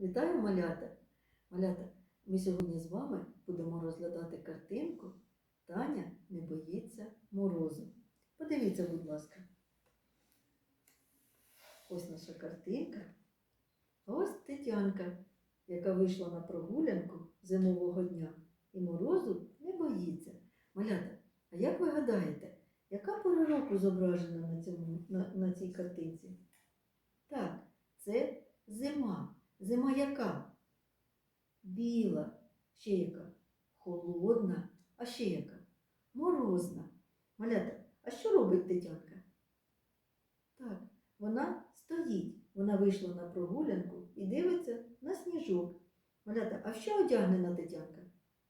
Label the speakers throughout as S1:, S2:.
S1: Вітаю малята! Малята, ми сьогодні з вами будемо розглядати картинку Таня не боїться морозу. Подивіться, будь ласка. Ось наша картинка. Ось Тетянка, яка вийшла на прогулянку зимового дня і морозу не боїться. Малята, а як ви гадаєте, яка пора року зображена на, цьому, на, на цій картинці? Так, це зима. Зима яка? Біла. Ще яка? Холодна. А ще яка? Морозна. Малята, а що робить Тетянка? Так, вона стоїть. Вона вийшла на прогулянку і дивиться на сніжок. Малята, а що одягнена Тетянка?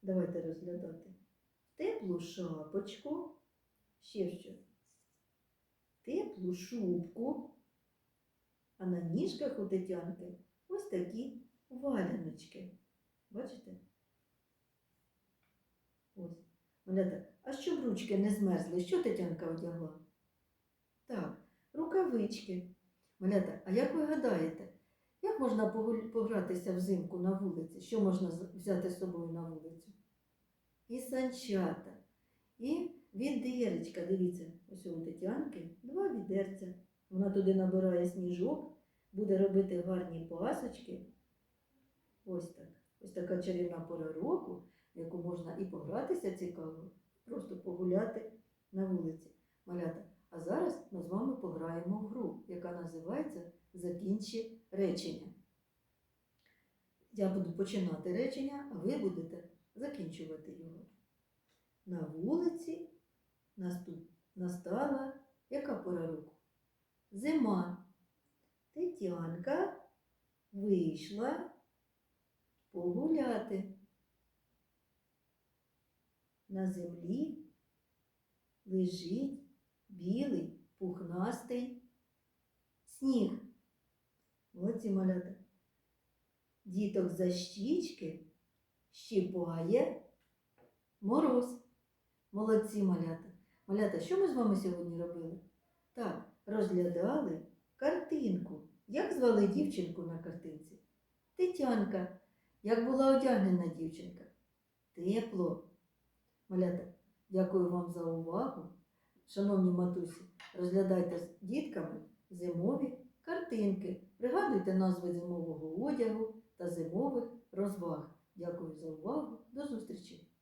S1: Давайте розглядати. Теплу шапочку. Ще що? Теплу шубку. А на ніжках у Тетянки ось такі валяночки. Бачите? Ось. Малята, а щоб ручки не змерзли, що Тетянка одягла? Так, рукавички. Малята, а як ви гадаєте, як можна погратися взимку на вулиці? Що можна взяти з собою на вулицю? І санчата, і відеречка. Дивіться, ось у Тетянки два відерця. Вона туди набирає сніжок, буде робити гарні пасочки. Ось так. Ось така чарівна пора року, яку можна і погратися цікаво, просто погуляти на вулиці. Малята. А зараз ми з вами пограємо в гру, яка називається Закінчи речення. Я буду починати речення, а ви будете закінчувати його. На вулиці настала яка пора року? Зима. Тетянка вийшла погуляти. На землі лежить білий пухнастий сніг. Молодці малята. Діток за щічки щіпає мороз. Молодці малята. Малята, що ми з вами сьогодні робили? Так, розглядали картинку. Як звали дівчинку на картинці? Тетянка. Як була одягнена дівчинка? Тепло. Малята, дякую вам за увагу. Шановні матусі, розглядайте з дітками зимові картинки. Пригадуйте назви зимового одягу та зимових розваг. Дякую за увагу. До зустрічі!